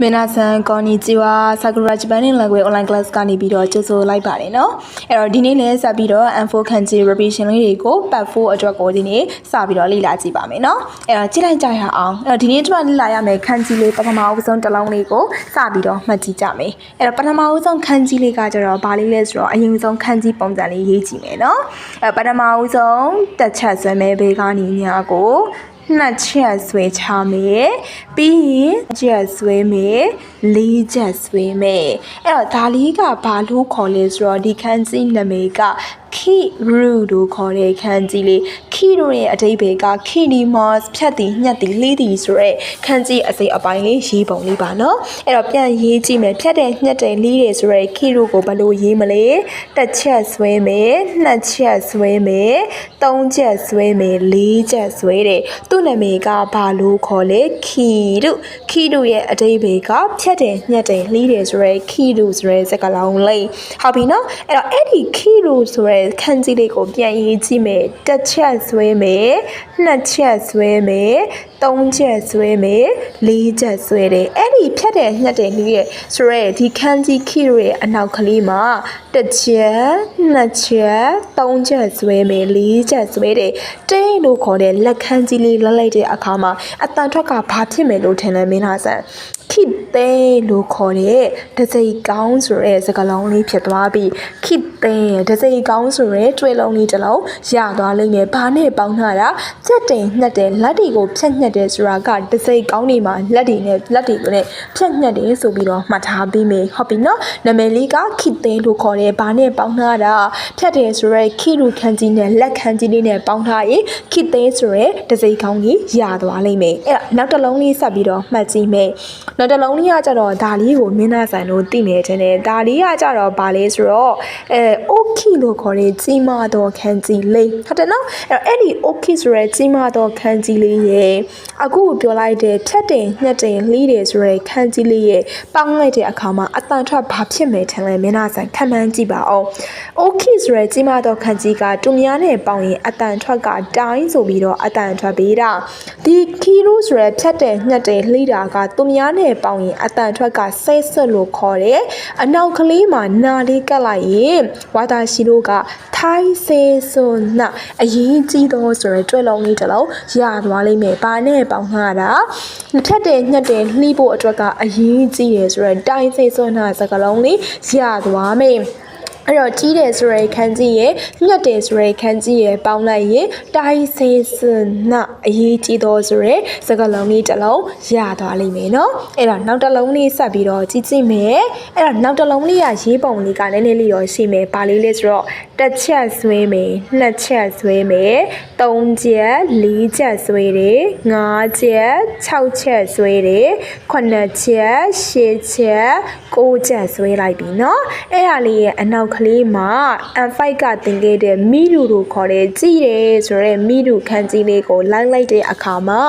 မင်းနာဆန်ကောနီဂျီဝါဆာကူရာဂျပန် language online class ကနေပြီးတော့ကြိုဆိုလိုက်ပါတယ်เนาะအဲ့တော့ဒီနေ့လည်းဆက်ပြီးတော့ M4 kanji revision လေးတွေကို part 4အတွက်ကိုဒီနေ့စပြီးတော့လေ့လာကြည့်ပါမယ်เนาะအဲ့တော့ကြည့်လိုက်ကြရအောင်အဲ့တော့ဒီနေ့ကျွန်တော်လေ့လာရမယ် kanji လေးပထမအဦးဆုံးတစ်လုံးလေးကိုစပြီးတော့မှတ်ကြည့်ကြမယ်အဲ့တော့ပထမအဦးဆုံး kanji လေးကကျတော့ဘာလေးလဲဆိုတော့အရင်ဆုံး kanji ပုံစံလေးရေးကြည့်မယ်เนาะအဲ့ပထမအဦးဆုံးတက်ချက်ဆွဲမဲဘေးကနေညာကို နှစ်ချက်ဆွဲချမယ်ပြီးရင်ချက်ဆွဲမယ်လေးချက်ဆွဲမယ်အဲ့တော့ဒါလေးကဘာလို့ခေါ်လဲဆိုတော့ဒီခန်းစည်းနမိတ်က ခိရူတို့ခေါ်တဲ့ခန်းကြီးလေးခိတို့ရဲ့အဓိပ္ပာယ်ကခိနီမော့စ်ဖြတ်သည်ညက်သည်လှီးသည်ဆိုတဲ့ခန်းကြီးအစိအပိုင်းလေးရေးပုံလေးပါနော်အဲ့တော့ပြန်ရေးကြည့်မယ်ဖြတ်တယ်ညက်တယ်လှီးတယ်ဆိုတဲ့ခိတို့ကိုဘယ်လိုရေးမလဲတစ်ချက်ဆွဲမယ်နှစ်ချက်ဆွဲမယ်သုံးချက်ဆွဲမယ်လေးချက်ဆွဲတယ်သူ့နာမည်ကဘာလို့ခေါ်လဲခိတို့ခိတို့ရဲ့အဓိပ္ပာယ်ကဖြတ်တယ်ညက်တယ်လှီးတယ်ဆိုတဲ့ခိတို့ဆိုတဲ့စကားလုံးလေးဟုတ်ပြီနော်အဲ့တော့အဲ့ဒီခိတို့ဆိုတဲ့တဲ့ခန်းကြီးလေးကိုပြန်ရေးကြည့်မယ်တစ်ချက်ဆွဲမယ်နှစ်ချက်ဆွဲမယ်သုံးချက်ဆွဲမယ်လေးချက်ဆွဲတယ်အဲ့ဒီဖြတ်တယ်ညှက်တယ်နည်းရဲ့ဆိုရဲဒီခန်းကြီးခိရဲ့အနောက်ကလေးမှာတစ်ချက်နှစ်ချက်သုံးချက်ဆွဲမယ်လေးချက်ဆွဲတယ်တင်းလို့ခေါ်တဲ့လက်ခန်းကြီးလေးလှလိုက်တဲ့အခါမှာအတန်ထွက်ကဘာဖြစ်မယ်လို့ထင်လဲမင်းသားဆန် ခိသိလို့ခေါ်တဲ့ဒဇိကောင်းဆိုတဲ့စကားလုံးလေးဖြစ်သွားပြီးခိသိဒဇိကောင်းဆိုတဲ့တွဲလုံးလေးတစ်လုံးရသွားလိမ့်မယ်။ဘာနဲ့ပေါင်းထားတာ။ကြက်တင်ညက်တယ်လက်တွေကိုဖြတ်ညက်တယ်ဆိုတာကဒဇိကောင်းတွေမှာလက်တွေနဲ့လက်တွေကိုလည်းဖြတ်ညက်တယ်ဆိုပြီးတော့မှတ်ထားပြီးမယ်။ဟုတ်ပြီနော်။နမည်လေးကခိသိလို့ခေါ်တဲ့ဘာနဲ့ပေါင်းထားတာ။ဖြတ်တယ်ဆိုတဲ့ခိရုခန်းကြီးနဲ့လက်ခန်းကြီးလေးနဲ့ပေါင်းထားရင်ခိသိဆိုတဲ့ဒဇိကောင်းကြီးရသွားလိမ့်မယ်။အဲ့ဒါနောက်တစ်လုံးလေးဆက်ပြီးတော့မှတ်ကြည့်မယ်။နောက်တစ်လုံးလေးကကြတော့ဒါလေးကိုမင်းသားဆိုင်လို့သိနေတယ်နဲ့ဒါလေးကကြတော့ဗာလဲဆိုတော့အဲ Oki လို့ခေါ်တဲ့ကြီးမားသောခန်းကြီးလေးဟုတ်တယ်နော်အဲ့တော့အဲ့ဒီ Oki ဆိုတဲ့ကြီးမားသောခန်းကြီးလေးရဲ့အခုပြောလိုက်တဲ့ထက်တင်ညက်တင်လီးတယ်ဆိုတဲ့ခန်းကြီးလေးရဲ့ပေါင်းလိုက်တဲ့အခါမှာအတန်ထွက်ဘာဖြစ်မယ်ထင်လဲမင်းသားဆိုင်ခံမှန်းကြည့်ပါအောင် Oki ဆိုတဲ့ကြီးမားသောခန်းကြီးကသူများနဲ့ပေါင်းရင်အတန်ထွက်ကတိုင်းဆိုပြီးတော့အတန်ထွက်ပေးတာဒီ Kiru ဆိုတဲ့ဖြတ်တယ်ညက်တယ်လီးတာကသူများနဲ့နဲ့ပေါင်းရင်အတန်ထွက်ကဆဲဆွတ်လို့ခေါ်တယ်အနောက်ကလေးမှာနာလေးကပ်လိုက်ရင်ဝါတာရှိတို့ကထိုင်းဆဲဆွန်နာအရင်ကြီးတော့ဆိုရယ်တွေ့လုံးလေးတစ်လုံးရသွားလိမ့်မယ်ဘာနဲ့ပေါင်းငှားတာနှစ်ထပ်တယ်ညက်တယ်လှီးဖို့အတွက်ကအရင်ကြီးတယ်ဆိုရယ်တိုင်းဆဲဆွန်နာစကလုံးလေးရသွားမယ် အဲ့တော့ကြီးတယ်ဆိုရယ်ခန်းကြီးရယ်မြတ်တယ်ဆိုရယ်ခန်းကြီးရယ်ပေါင်းလိုက်ရင်တိုင်းစင်စနအရေးကြီးတော်ဆိုရယ်စကလုံးလေးတစ်လုံးရသွားလိမ့်မယ်နော်အဲ့တော့နောက်တစ်လုံးလေးဆက်ပြီးတော့ကြီးကြည့်မယ်အဲ့တော့နောက်တစ်လုံးလေးရရေးပုံလေးကနည်းနည်းလေးရောရှိမယ်ပါလေးလေးဆိုတော့တစ်ချက်ဆွဲမယ်နှစ်ချက်ဆွဲမယ်သုံးချက်လေးချက်ဆွဲတယ်ငါးချက်၆ချက်ဆွဲတယ်ခုနှစ်ချက်၈ချက်၉ချက်ဆွဲလိုက်ပြီနော်အဲ့ဒါလေးရဲ့အနောက်ကလေးမှာ M5 ကတင်ခဲ့တဲ့မိလူလို့ခေါ်တဲ့ကြည်တယ်ဆိုတဲ့မိလူခန်းကြီးလေးကိုလိုက်လိုက်တဲ့အခါမှာ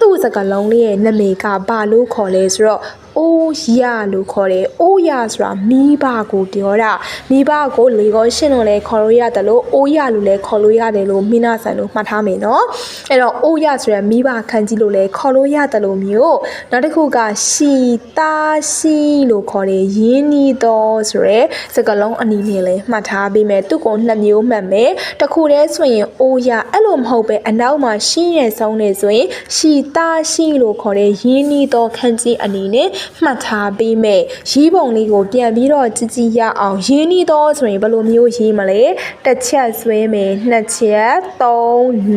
သူ့စကလုံးလေးရဲ့နာမည်ကဘာလို့ခေါ်လဲဆိုတော့ အိုးရလို့ခေါ်တယ်။အိုးရဆိုတာမိဘကိုပြောတာ။မိဘကိုလေကောရှင်လို့လည်းခေါ်လို့ရတယ်လို့အိုးရလို့လည်းခေါ်လို့ရတယ်လို့မိနာဆန်လို့မှတ်ထားမယ်နော်။အဲ့တော့အိုးရဆိုရမိဘခန်းကြီးလို့လည်းခေါ်လို့ရတယ်လို့မျိုး။နောက်တစ်ခုကရှီတာရှီလို့ခေါ်တယ်။ယင်းနီတော်ဆိုရယ်စကလုံးအနီနဲ့လည်းမှတ်ထားပေးမယ်။သူ့ကိုနှစ်မျိုးမှတ်မယ်။တစ်ခုတည်းဆိုရင်အိုးရအဲ့လိုမဟုတ်ပဲအနောက်မှာရှင်းရယ်ဆုံးနေဆိုရင်ရှီတာရှီလို့ခေါ်တဲ့ယင်းနီတော်ခန်းကြီးအနီနဲ့မှတ်ထားပေးမယ်ရေးပုံလေးကိုပြန်ပြီးတော့ကြည်ကြည်ရအောင်ရင်းနှီးတော့ဆိုရင်ဘယ်လိုမျိုးရေးမလဲတစ်ချက်ဆွဲမယ်နှစ်ချက်3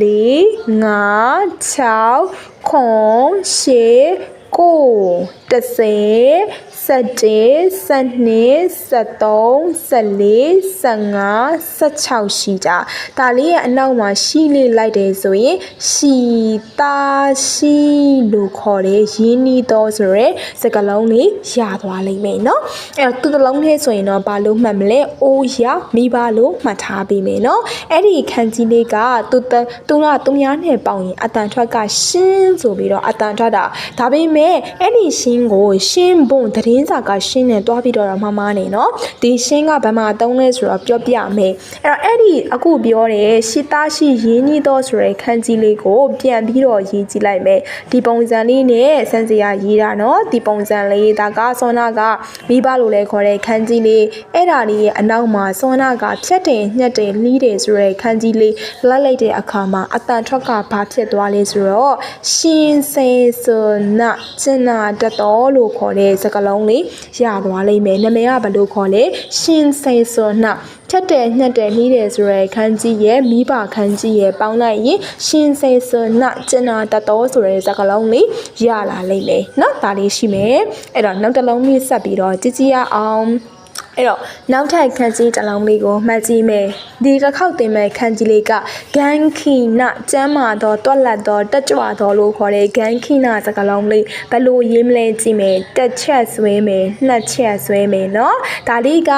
4 5 6 9 10ကို10 17 12 13 14 15 16ရှိကြဒါလေးရဲ့အနောက်မှာရှိလေးလိုက်တယ်ဆိုရင်ရှိတာရှိလို့ခေါ်တယ်ရင်းနှီးတော့ဆိုရယ်စကလုံးလေးရသွားလိမ့်မယ်เนาะအဲသူတစ်လုံးထဲဆိုရင်တော့ဘာလို့မှတ်မလဲအိုးရမိဘလို့မှတ်ထားပေးမယ်เนาะအဲ့ဒီခန်းကြီးလေးကသူသူကသူများနဲ့ပေါင်ရင်အတန်ထွက်ကရှင်းဆိုပြီးတော့အတန်ထွက်တာဒါပေမဲ့အဲ့ဒီရှင်းကိုရှင်းဘုံသတင်းင်းစာကရှင်းနဲ့တွားပြီးတော့မမနေနော်ဒီရှင်းကဘာမှအသုံးလဲဆိုတော့ပြောပြမယ်အဲ့တော့အဲ့ဒီအခုပြောတဲ့ရှီသားရှိရင်းကြီးတော့ဆိုရဲခန်းကြီးလေးကိုပြန်ပြီးတော့ရေးကြည့်လိုက်မယ်ဒီပုံစံလေးနဲ့စံစရာရေးတာနော်ဒီပုံစံလေးဒါကစောနာကမိဘလို့လဲခေါ်တဲ့ခန်းကြီးလေးအဲ့ဒါလေးရဲ့အနောက်မှာစောနာကဖြတ်တင်ညှက်တင်လှီးတယ်ဆိုရဲခန်းကြီးလေးလိုက်လိုက်တဲ့အခါမှာအတန်ထွက်ကဘာဖြစ်သွားလဲဆိုတော့ရှင်စေစနာကျင်နာတတော်လို့ခေါ်တဲ့စကားလုံးလေးရသွားလိမ့်မယ်နာမည်ကဘယ်လိုခေါ်လဲရှင်စိန်ဆိုနှထက်တယ်ညှက်တယ်နှီးတယ်ဆိုရဲခန်းကြီးရဲ့မိဘခန်းကြီးရဲ့ပေါင်းလိုက်ရင်ရှင်စိန်ဆိုနှကျင်နာတတော်ဆိုရဲစကားလုံးလေးရလာလိမ့်မယ်နော်ဒါလေးရှိမယ်အဲ့တော့နောက်တစ်လုံးလေးဆက်ပြီးတော့ကြည်ကြည်အောင် အဲ့တော့နောက်ထပ်ခန်းကြီးတစ်လုံးလေးကိုမှတ်ကြည့်မယ်ဒီတစ်ခေါက်တင်မဲ့ခန်းကြီးလေးကဂန်ခိနကျမ်းမာသောတွက်လက်သောတက်ကြွသောလို့ခေါ်တဲ့ဂန်ခိနစကားလုံးလေးဘယ်လိုရေးမလဲကြည့်မယ်တစ်ချက်ဆွဲမယ်နှစ်ချက်ဆွဲမယ်နော်ဒါလေးက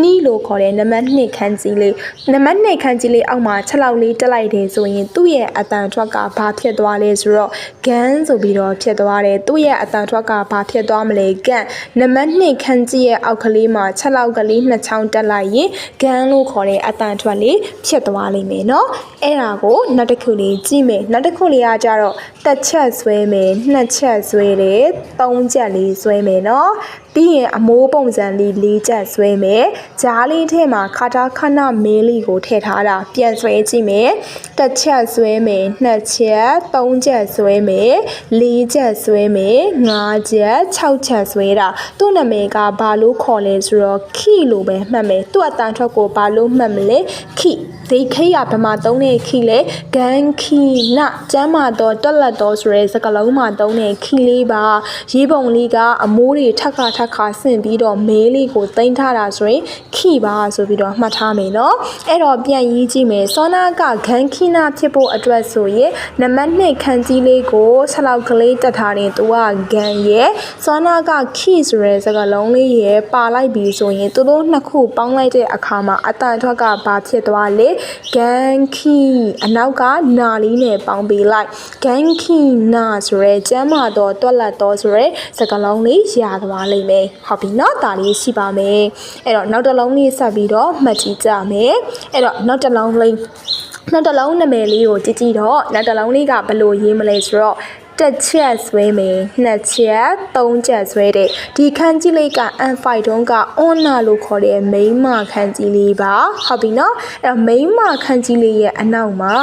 နှီးလို့ခေါ်တဲ့နံပါတ်2ခန်းကြီးလေးနံပါတ်2ခန်းကြီးလေးအောက်မှာ6လောက်လေးတက်လိုက်တယ်ဆိုရင်သူ့ရဲ့အတန်ထွက်ကဘာဖြစ်သွားလဲဆိုတော့ဂန်ဆိုပြီးတော့ဖြစ်သွားတယ်သူ့ရဲ့အတန်ထွက်ကဘာဖြစ်သွားမလဲဂန်နံပါတ်2ခန်းကြီးရဲ့အောက်ကလေးမှာ6လောက်ကလေးနှစ်ချောင်းတက်လိုက်ရင်ဂန်းလို့ခေါ်တဲ့အတန်ထွက်လေးဖြစ်သွားလိမ့်မယ်နော်အဲ့ဒါကိုနောက်တစ်ခုလေးကြည့်မယ်နောက်တစ်ခုလေးကကြတော့တစ်ချက်ဆွဲမယ်နှစ်ချက်ဆွဲတယ်သုံးချက်လေးဆွဲမယ်နော်ပြီးရင်အမိုးပုံစံလေးလေးချက်ဆွဲမယ်ဂျားလေးထဲမှာခါတာခဏမဲလေးကိုထည့်ထားတာပြန်ဆွဲကြည့်မယ်တစ်ချက်ဆွဲမယ်နှစ်ချက်သုံးချက်ဆွဲမယ်လေးချက်ဆွဲမယ်ငါးချက်၆ချက်ဆွဲတာသူ့နာမည်ကဘာလို့ခေါ်လဲဆိုတော့ခိလို့ပဲမှတ်မယ်သူ့အတန်ထွက်ကိုဘာလို့မှတ်မလဲခိ ဒီခိရဗမာသုံးတဲ့ခိလေဂန်ခီနကျမ်းမာတော့တွက်လက်တော့ဆိုရဲစကလုံးမှာသုံးတဲ့ခိလေးပါရေးပုံလေးကအမိုးတွေထက်ခါထက်ခါဆင့်ပြီးတော့မဲလေးကိုတင်ထားတာဆိုရင်ခိပါဆိုပြီးတော့မှတ်ထားမယ်နော်အဲ့တော့ပြန်ရေးကြည့်မယ်စောနာကဂန်ခီနာဖြစ်ဖို့အတွက်ဆိုရင်နံပါတ်2ခန်းကြီးလေးကို6လောက်ကလေးတက်ထားရင်သူကဂန်ရဲ့စောနာကခိဆိုရဲစကလုံးလေးရဲ့ပါလိုက်ပြီဆိုရင်သူတို့နှစ်ခုပေါင်းလိုက်တဲ့အခါမှာအတန်ထွက်ကဘာဖြစ်သွားလဲဂန်ခီအနောက်ကနာလေးနဲ့ပေါင်းပေးလိုက်ဂန်ခီနာဆိုရဲကျမ်းမာတော့တွက်လက်တော့ဆိုရဲစကလုံးလေးရသွားလိမ့်မယ်ဟုတ်ပြီနော်ဒါလေးရှိပါမယ်အဲ့တော့နောက်တစ်လုံးလေးဆက်ပြီးတော့မှတ်ကြည့်ကြမယ်အဲ့တော့နောက်တစ်လုံးလေးနောက်တစ်လုံးနာမည်လေးကိုကြည့်ကြည့်တော့နောက်တစ်လုံးလေးကဘယ်လိုရေးမလဲဆိုတော့ တစ်ချက်ဆွဲမယ်နှစ်ချက်သုံးချက်ဆွဲတဲ့ဒီခန်းကြီးလေးက N5 တုံးက on လို့ခေါ်တဲ့မိန်းမခန်းကြီးလေးပါဟုတ်ပြီနော်အဲ့တော့မိန်းမခန်းကြီးလေးရဲ့အနောက်မှာ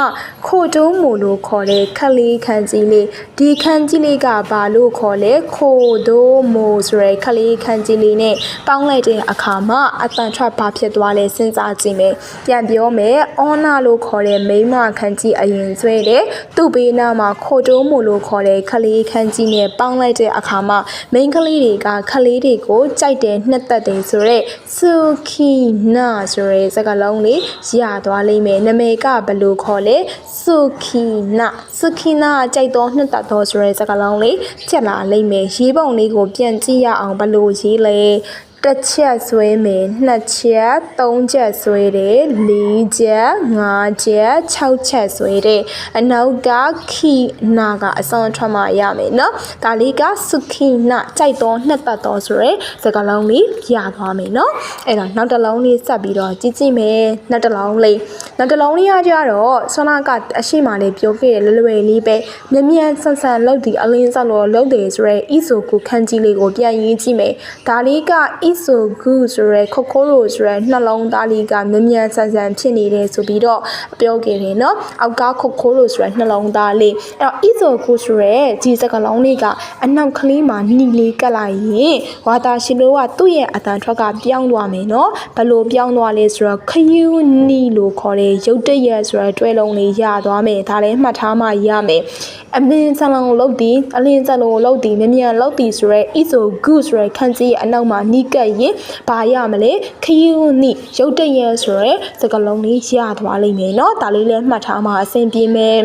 ခိုတုံးမို့လို့ခေါ်တဲ့ခလေးခန်းကြီးလေးဒီခန်းကြီးလေးကဘာလို့ခေါ်လဲခိုတုံးမို့ဆိုရဲခလေးခန်းကြီးလေးနဲ့ပေါင်းလိုက်တဲ့အခါမှာအတန်ထွက်ဘာဖြစ်သွားလဲစဉ်းစားကြည့်မယ်ပြန်ပြောမယ် on လို့ခေါ်တဲ့မိန်းမခန်းကြီးအရင်ဆွဲတယ်သူ့ဘေးနားမှာခိုတုံးမို့လို့ခေါ်တဲ့ခလေးခန်းကြီးနဲ့ပေါင်းလိုက်တဲ့အခါမှာမိန်းကလေးတွေကခလေးတွေကိုကြိုက်တယ်နှစ်သက်တယ်ဆိုတော့စုခီနာဆိုရဲစကားလုံးလေးရသွားလိမ့်မယ်နာမည်ကဘယ်လိုခေါ်လဲစုခီနာစုခီနာကြိုက်တော့နှစ်သက်တော့ဆိုရဲစကားလုံးလေးချက်လာလိမ့်မယ်ရေးပုံလေးကိုပြန်ကြည့်ရအောင်ဘယ်လိုရေးလဲ တစ်ချက်ဆွဲမယ်နှစ်ချက်သုံးချက်ဆွဲတယ်လေးချက်ငါးချက်6ချက်ဆွဲတယ်အနောက်ကခိနာကအစွန်ထွက်မှရမယ်နော်ဒါလေးကစုခိနာကြိုက်တော့နှစ်သက်တော့ဆိုရဲစကားလုံးလေးရသွားမယ်နော်အဲ့တော့နောက်တစ်လုံးလေးဆက်ပြီးတော့ကြည့်ကြည့်မယ်နောက်တစ်လုံးလေးနောက်တစ်လုံးလေးကကြတော့ဆွမ်းနာကအရှိမလေးပြောခဲ့တဲ့လွယ်လွယ်လေးပဲမြ мян ဆန်ဆန်လောက်ဒီအလင်းဆက်လို့လောက်တယ်ဆိုရဲဣဆိုကိုခန်းကြီးလေးကိုပြန်ရေးကြည့်မယ်ဒါလေးကဣ ဆိုဂုဆိုရဲခခိုရိုဆိုရဲနှလုံးသားလေးကမြ мян ဆန်ဆန်ဖြစ်နေတယ်ဆိုပြီးတော့ပြောခဲ့တယ်နော်အောက်ကခခိုရိုဆိုရဲနှလုံးသားလေးအဲ့တော့ဣဆိုဂုဆိုရဲဒီစကလုံးလေးကအနောက်ကလေးမှာနှီလေးကတ်လိုက်ရင်ဝါတာရှိလိုကသူ့ရဲ့အတန်ထွက်ကပြောင်းသွားမယ်နော်ဘယ်လိုပြောင်းသွားလဲဆိုတော့ခယူနီလို့ခေါ်တဲ့ရုတ်တရက်ဆိုရဲတွဲလုံးလေးရသွားမယ်ဒါလည်းမှတ်ထားမှရမယ်အမင်းစလုံးကိုလုတ်တီအလင်းစလုံးကိုလုတ်တီမြ мян လုတ်တီဆိုရဲ iso good ဆိုရဲခန်းကြီးရဲ့အနောက်မှာနီးကပ် ရင်ဘာရမလဲခယူနီရုတ်တရက်ဆိုရဲစကလုံးလေးရသွားလိမ့်မယ်เนาะဒါလေးလည်းမှတ်ထားမှအဆင်ပြေမယ်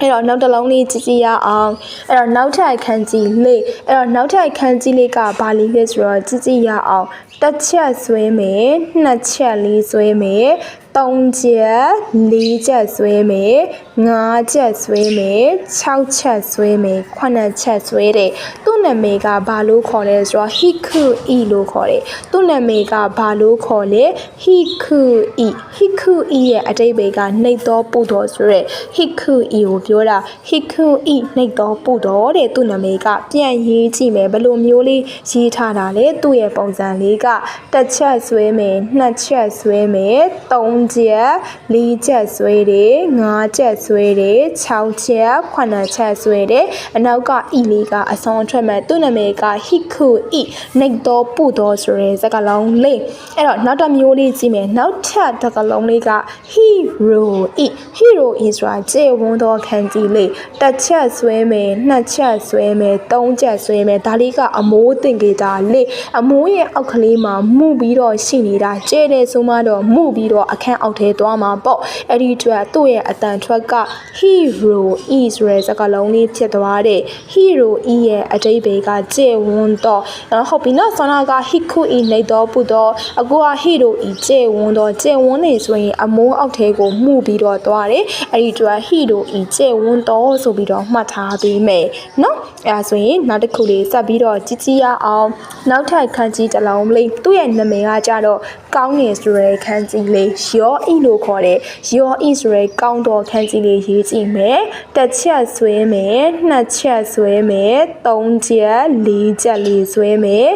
အဲ့တော့နောက်တစ်လုံးလေးကြည့်ကြည့်ရအောင်အဲ့တော့နောက်ထပ်အခန်းကြီးလေးအဲ့တော့နောက်ထပ်အခန်းကြီးလေးကဘာလေးလဲဆိုတော့ကြည့်ကြည့်ရအောင်တစ်ချက်ဆွဲမယ်နှစ်ချက်လေးဆွဲမယ်သုံးချက်လေးချက်ဆွဲမယ် 5ချက်ဆွဲမယ်6ချက်ဆွဲမယ်9ချက်ဆွဲတယ်သူ့နာမည်ကဘာလို့ခေါ်လဲဆိုတော့ hiku i လို့ခေါ်တယ်သူ့နာမည်ကဘာလို့ခေါ်လဲ hiku i hiku i ရဲ့အတိတ်ဘေကနှိတ်သောပုတော်ဆိုရက် hiku i ကိုပြောတာ hiku i နှိတ်သောပုတော်တဲ့သူ့နာမည်ကပြန်ရေးကြည့်မယ်ဘယ်လိုမျိုးလေးရေးထားတာလဲသူ့ရဲ့ပုံစံလေးကတစ်ချက်ဆွဲမယ်နှစ်ချက်ဆွဲမယ်သုံးချက်လေးချက်ဆွဲတယ်ငါးချက်ဆွဲတယ်6ချက်9ချက်ဆွဲတယ်အနောက်က i လေးကအဆုံးအထွက်မဲ့သူ့နာမည်က hiku i နှိတ်သောပုတော်ဆိုတဲ့စကားလုံးလေးအဲ့တော့နောက်တစ်မျိုးလေးကြည့်မယ်နောက်ထပ်တစ်ကလုံးလေးက hero i hero is ဆိုတာကျေဝန်းသောခန်းကြီးလေးတစ်ချက်ဆွဲမယ်နှစ်ချက်ဆွဲမယ်သုံးချက်ဆွဲမယ်ဒါလေးကအမိုးတင်ကြတာလေးအမိုးရဲ့အောက်ကလေးမှာမှုပြီးတော့ရှိနေတာကျဲတဲ့ဆိုမှတော့မှုပြီးတော့အခန်းအောက်ထဲသွားမှာပေါ့အဲ့ဒီအတွက်သူ့ရဲ့အတန်ထွက်က hero e ဆိုတဲ့စကားလုံးလေးဖြစ်သွားတဲ့ hero e ရဲ့အတိတ်ဘေကကျေဝန်းတော့အဲ့ဟုတ်ပြီနော်ဆောနာက hiku e နေတော့ပုတော့အခုက hero e ကျေဝန်းတော့ကျေဝန်းနေဆိုရင်အမိုးအောက်ထဲကိုမှုပြီးတော့သွားတယ်အဲ့ဒီအတွက် hero e ကျေဝန်းတော့ဆိုပြီးတော့မှတ်ထားပေးမယ်နော်အဲ့ဒါဆိုရင်နောက်တစ်ခုလေးစပ်ပြီးတော့ကြည့်ကြည့်ရအောင်နောက်ထပ်ခန်းကြီးတစ်လုံးလေးသူ့ရဲ့နာမည်ကကြတော့ကောင်းနေဆိုတဲ့ခန်းကြီးလေးရောအီလို့ခေါ်တယ်ရောအီဆိုတဲ့ကောင်းတော်ခန်းကြီးလေးရေးကြည့်မယ်တစ်ချက်ဆွဲမယ်နှစ်ချက်ဆွဲမယ်သုံးချက်လေးချက်လေးဆွဲမယ်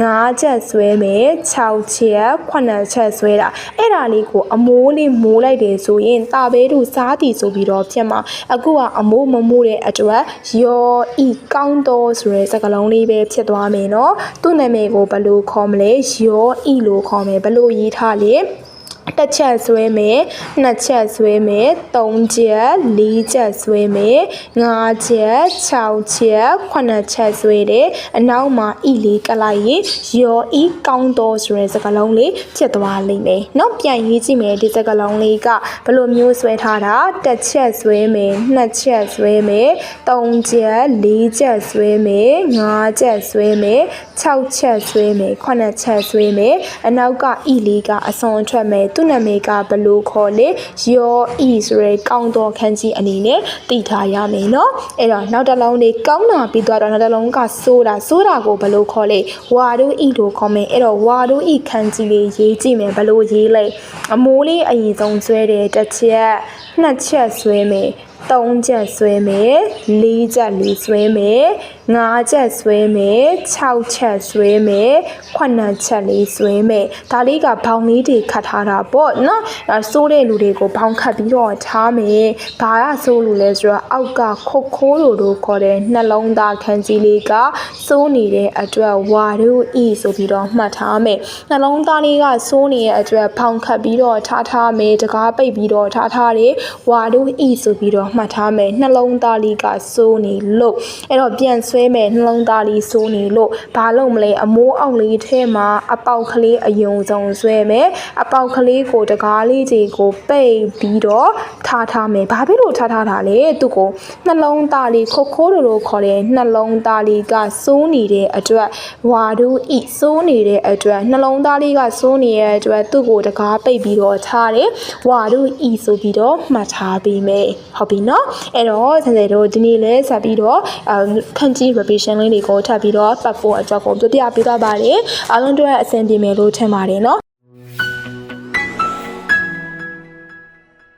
ငါးချက်ဆွဲမယ်6ချက်9ချက်ဆွဲတာအဲ့ဒါလေးကိုအမိုးလေးမိုးလိုက်တယ်ဆိုရင်တာဘဲတို့စားတီဆိုပြီးတော့ဖြစ်မှာအခုကအမိုးမမိုးတဲ့အတွက်ရောဤကောင်းတော်ဆိုတဲ့စကားလုံးလေးပဲဖြစ်သွားမယ်နော်သူ့နာမည်ကိုဘယ်လိုခေါ်မလဲရောဤလို့ခေါ်မယ်ဘယ်လိုရေးထားလဲ တစ်ချက်ဆွဲမယ်နှစ်ချက်ဆွဲမယ်သုံးချက်လေးချက်ဆွဲမယ်ငါးချက်၆ချက်ခုနှစ်ချက်ဆွဲတယ်အနောက်မှာအီလေးကလိုက်ရင်ရော်အီကောင်းတော်ဆိုတဲ့စကားလုံးလေးဖြစ်သွားလိမ့်မယ်နော်ပြန်ရေးကြည့်မယ်ဒီစကားလုံးလေးကဘယ်လိုမျိုးဆွဲထားတာတစ်ချက်ဆွဲမယ်နှစ်ချက်ဆွဲမယ်သုံးချက်လေးချက်ဆွဲမယ်ငါးချက်ဆွဲမယ်၆ချက်ဆွဲမယ်ခုနှစ်ချက်ဆွဲမယ်အနောက်ကအီလေးကအစွန်ထွက်မယ်သူ့နာမည်ကဘယ်လိုခေါ်လဲရောဤဆိုရဲကောင်းတော်ခန်းကြီးအနေနဲ့တည်ထားရမယ်เนาะအဲ့တော့နောက်တစ်လုံးလေးကောင်းတာပြီးသွားတော့နောက်တစ်လုံးကစိုးတာစိုးတာကိုဘယ်လိုခေါ်လဲဝါတို့ဤလို့ခေါ်မယ်အဲ့တော့ဝါတို့ဤခန်းကြီးလေးရေးကြည့်မယ်ဘယ်လိုရေးလဲအမိုးလေးအရင်ဆုံးဆွဲတယ်တစ်ချက်နှစ်ချက်ဆွဲမယ် သုံးချက်ဆွဲမယ်လေးချက်လေးဆွဲမယ်ငါးချက်ဆွဲမယ်6ချက်ဆွဲမယ်9ချက်လေးဆွဲမယ်ဒါလေးကဘောင်လေးတွေခတ်ထားတာပေါ့နော်အဲစိုးတဲ့လူတွေကိုဘောင်ခတ်ပြီးတော့ထားမယ်ဘာကစိုးလူလဲဆိုတော့အောက်ကခုတ်ခိုးလိုတို့ခေါ်တဲ့နှလုံးသားခန်းကြီးလေးကစိုးနေတဲ့အတွက်ဝါတို့ဤဆိုပြီးတော့မှတ်ထားမယ်နှလုံးသားလေးကစိုးနေတဲ့အတွက်ဘောင်ခတ်ပြီးတော့ထားထားမယ်တကားပိတ်ပြီးတော့ထားထားတယ်ဝါတို့ဤဆိုပြီးတော့မှတ်ထားမယ်နှလုံးသားလေးကစိုးနေလို့အဲ့တော့ပြန်ဆွဲမယ်နှလုံးသားလေးစိုးနေလို့ဘာလို့မလဲအမိုးအောက်လေးထဲမှာအပေါက်ကလေးအယုံဆုံးဆွဲမယ်အပေါက်ကလေးကိုတကားလေးတွေကိုပိတ်ပြီးတော့ထားထားမယ်ဘာဖြစ်လို့ထားထားတာလဲသူကိုနှလုံးသားလေးခိုးခိုးလိုလိုခေါ်တဲ့နှလုံးသားလေးကစိုးနေတဲ့အတွက်ဝါဒူဤစိုးနေတဲ့အတွက်နှလုံးသားလေးကစိုးနေတဲ့အတွက်သူ့ကိုတကားပိတ်ပြီးတော့ထားတယ်ဝါဒူဤဆိုပြီးတော့မှတ်ထားပေးမယ်ဟုတ်ပြီနော်အဲ့တော့ဆန်ဆယ်တို့ဒီနေ့လဲဆက်ပြီးတော့အခန့်ကြီး revision လေးတွေကိုထပ်ပြီးတော့ပတ်ဖို့အတွက်ကိုပြပြပေးသွားပါတယ်အားလုံးတို့ရဲ့အဆင်ပြေမယ်လို့ထင်ပါတယ်နော်